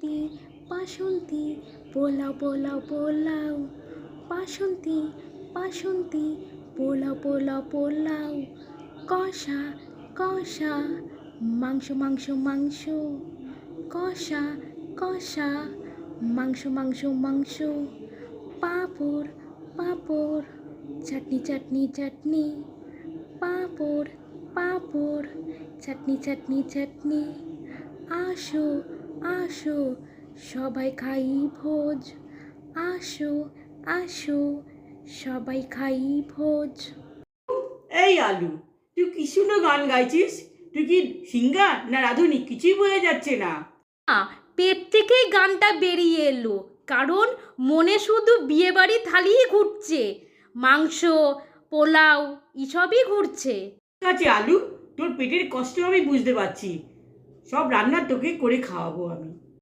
তি বাসন্তী পোলাও পোলাও পোলাও। বাসন্তী বাসন্তী পোলাও পোলাও পোলাও। কষা কষা, মাংস মাংস মাংস। কষা কষা, মাংস মাংস মাংস। পাঁপড় পাঁপড়, চাটনি চাটনি চাটনি। পাঁপড় পাঁপড়, চাটনি চাটনি চাটনি। আসো আসো সবাই খাই ভোজ। আসো আসো সবাই খাই ভোজ। এই আলু তুই কি সুন্দর গান গাইছিস? তুই কি সিঙ্গার না রাধুনি? কিছুই বোঝা যাচ্ছে না। না পেট থেকেই গানটা বেরিয়ে এলো কারণ মনে শুধু বিয়েবাড়ি থালিই ঘুরছে। মাংস পোলাও এসবই ঘুরছে। ঠিক আছে আলু তোর পেটের কষ্ট আমি বুঝতে পারছি। সব রান্না তোকে করে খাওয়াবো আমি।